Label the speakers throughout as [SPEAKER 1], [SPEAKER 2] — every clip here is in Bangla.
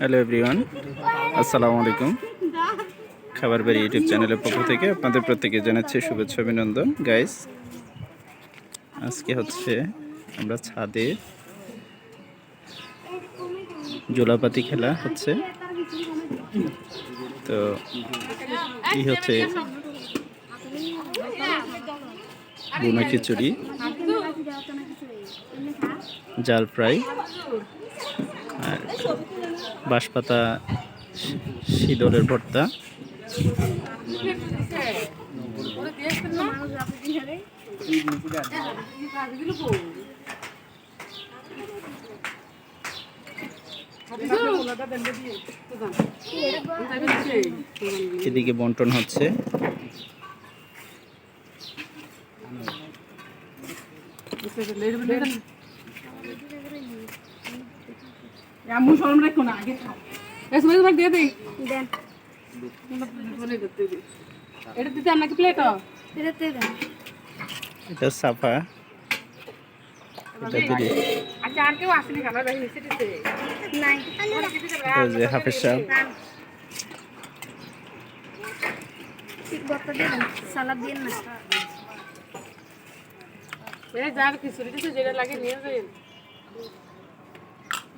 [SPEAKER 1] হ্যালো এভরিওয়ান আসসালামু আলাইকুম খাবার বাড়ি ইউটিউব চ্যানেলের পক্ষ থেকে আপনাদের প্রত্যেকে জানাচ্ছি শুভেচ্ছা অভিনন্দন। গাইস আজকে হচ্ছে আমরা ছাদে জোলাপাতি খেলা হচ্ছে। তো এই হচ্ছে বোনা খিচুড়ি জাল ফ্রাই আর বাঁশপাতা শীতলের ভর্তা এদিকে বন্টন হচ্ছে
[SPEAKER 2] আম্মু শরম রাখো না আগে খাও এস মেজ ভাগ দিয়ে দেই?
[SPEAKER 3] দেন।
[SPEAKER 2] এটা দিতে আপনাকে প্লেট
[SPEAKER 3] এটাতে দেন।
[SPEAKER 1] এটা সাফা।
[SPEAKER 2] আচ্ছা আর কেউ আসেনি খাবার বাইরে এসে দিতে।
[SPEAKER 3] নাই।
[SPEAKER 1] যে হাফেজ সাহেব।
[SPEAKER 3] দেন। দিয়ে না
[SPEAKER 2] যার দিতে যেটা লাগে নিয়ে যাই
[SPEAKER 3] এই ভিডিও কল করে তারা খানা ডিস্টার্ব হবে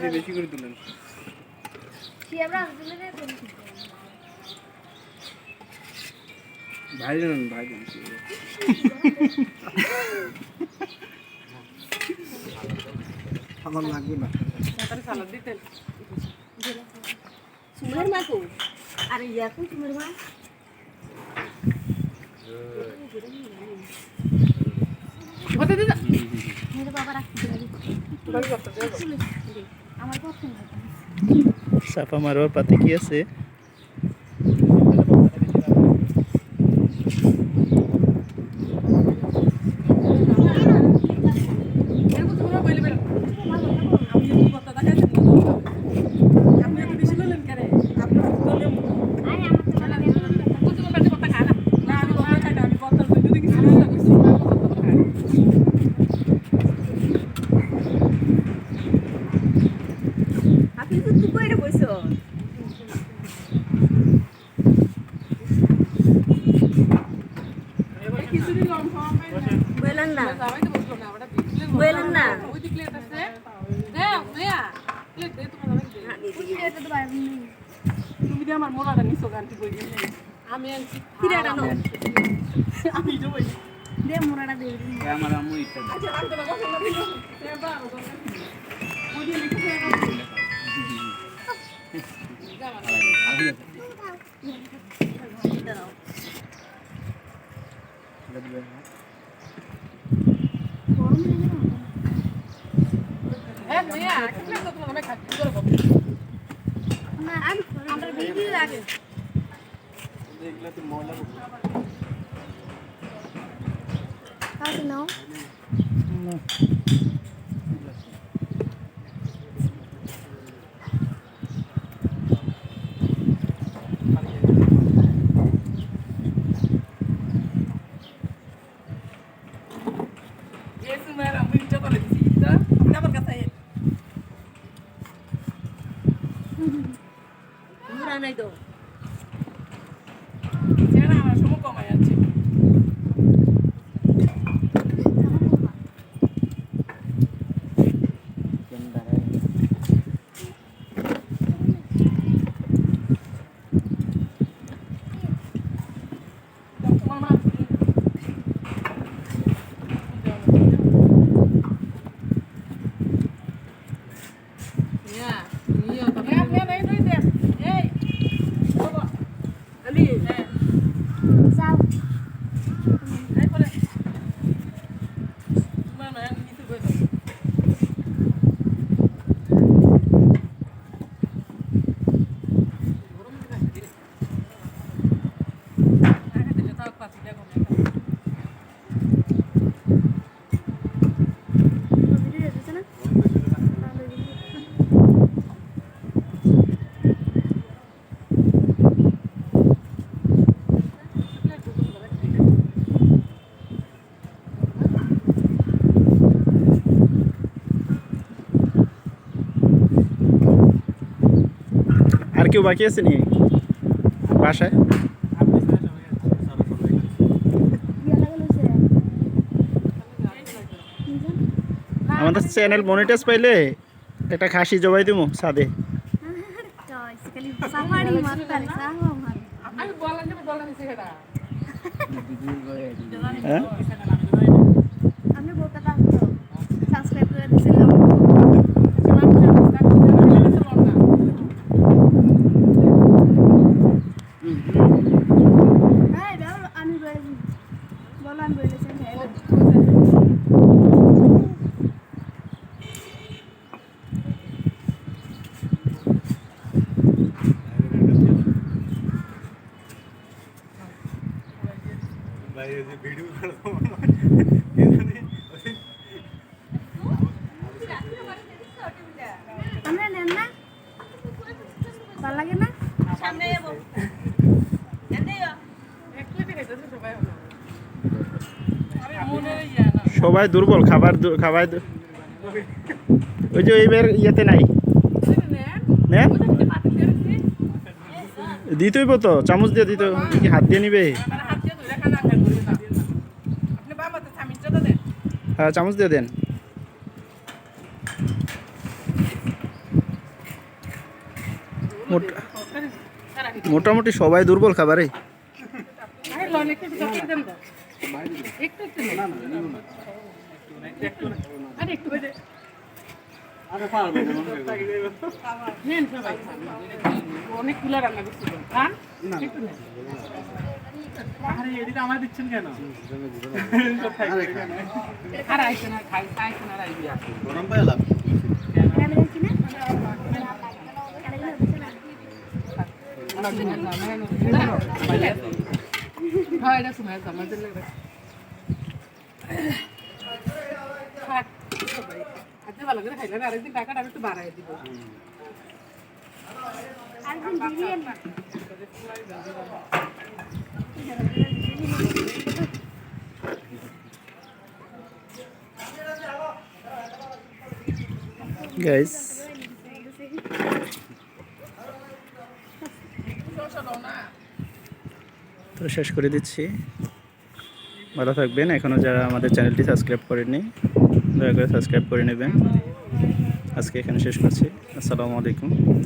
[SPEAKER 3] মহিলা
[SPEAKER 4] বেশি করে দিলেন
[SPEAKER 3] কি আমরা আসলে রে দেন
[SPEAKER 4] ভাই জানেন ভাই আমার লাগবে না।
[SPEAKER 2] সালাদ দিতেন
[SPEAKER 3] সুমের মা তো। আরে ইয়া কোন সুমের মা।
[SPEAKER 2] হতে দিদা
[SPEAKER 3] মেরে বাবা রাখতে
[SPEAKER 1] সাফা মারোয়ার পাতে কি আছে
[SPEAKER 2] এরকম তোমরা বইলে বেরো আমি একটু কথা দেখাইছেন আপনি এত বেশি বললেন কেন আপনি বললেন
[SPEAKER 3] আরে আমার তো ভালো লাগে
[SPEAKER 2] কুলসি তো পেটে কথা খায় না না আমি কথা খাই না আমি কথা যদি কিছু না কইছি আমি কথা খাই
[SPEAKER 3] আপনি তো তুই কইরে বইছো
[SPEAKER 2] এই খিচুড়ি লম খাওয়া
[SPEAKER 3] বলেন না
[SPEAKER 2] সবাই তো বসল না ওটা দিলে
[SPEAKER 3] বলেন না
[SPEAKER 2] ওই দিকে প্লেট আছে দাও মেয়া প্লেট দে তোমার আমি দে
[SPEAKER 3] এটা তো বাইরে নেই।
[SPEAKER 2] তুমি দিয়ে আমার মোড়াটা নিছো গানটি বই আমি আমি
[SPEAKER 3] দে মোরাটা দে
[SPEAKER 4] আমার আম্মু ইচ্ছা
[SPEAKER 2] আচ্ছা রাখতে না প্লেট তো তোমার আমি খাচ্ছি করে
[SPEAKER 3] আমি আমরা ভিডিও লাগে
[SPEAKER 4] এগুলো তো ময়লা
[SPEAKER 3] কাউকে নাও।
[SPEAKER 2] Yesu mera আমি ইচ্ছা করে দিছি তো আমার কাছে
[SPEAKER 3] মোরা নাই তো
[SPEAKER 1] কেউ বাকি আছে নি বাসায়? আমাদের চ্যানেল মনিটাইজ পাইলে একটা খাসি জবাই দিব সাদে
[SPEAKER 3] সাফারি মারতারে সাহো মার
[SPEAKER 2] আমি বললাম যে বললাম সেটা
[SPEAKER 1] হ্যাঁ
[SPEAKER 3] আমি বলতে পারতো সাবস্ক্রাইব করে দিছিলাম হ্যাঁ দাও আমি বলেছি বলো আমি বলেছি হ্যাঁ
[SPEAKER 1] সবাই দুর্বল, খাবার খাবার ওই যে এইবার ইয়েতে নাই। দিতেই তো, চামচ দিয়ে দিত হাত দিয়ে নিবে? হ্যাঁ চামচ দিয়ে দেন। মোটামুটি সবাই দুর্বল খাবারে।
[SPEAKER 2] অনেক।
[SPEAKER 4] আরে এদিকে আমার দিচ্ছেন কেন?
[SPEAKER 2] আর আইসে না খাই আইসে না আইবি
[SPEAKER 4] গরম
[SPEAKER 3] দেখছি না
[SPEAKER 2] হ্যাঁ এটা শোনা যাচ্ছে আমাদের লাগে ভালো করে খাইলে আরেকদিন টাকাটা আমি একটু বাড়াই দিব
[SPEAKER 3] একদিন বিরিয়ানি
[SPEAKER 1] গাইস তো শেষ করে দিচ্ছি। ভালো থাকবেন। এখনও যারা আমাদের চ্যানেলটি সাবস্ক্রাইব করেননি, দয়া করে সাবস্ক্রাইব করে নেবেন। আজকে এখানে শেষ করছি। আসসালামু আলাইকুম।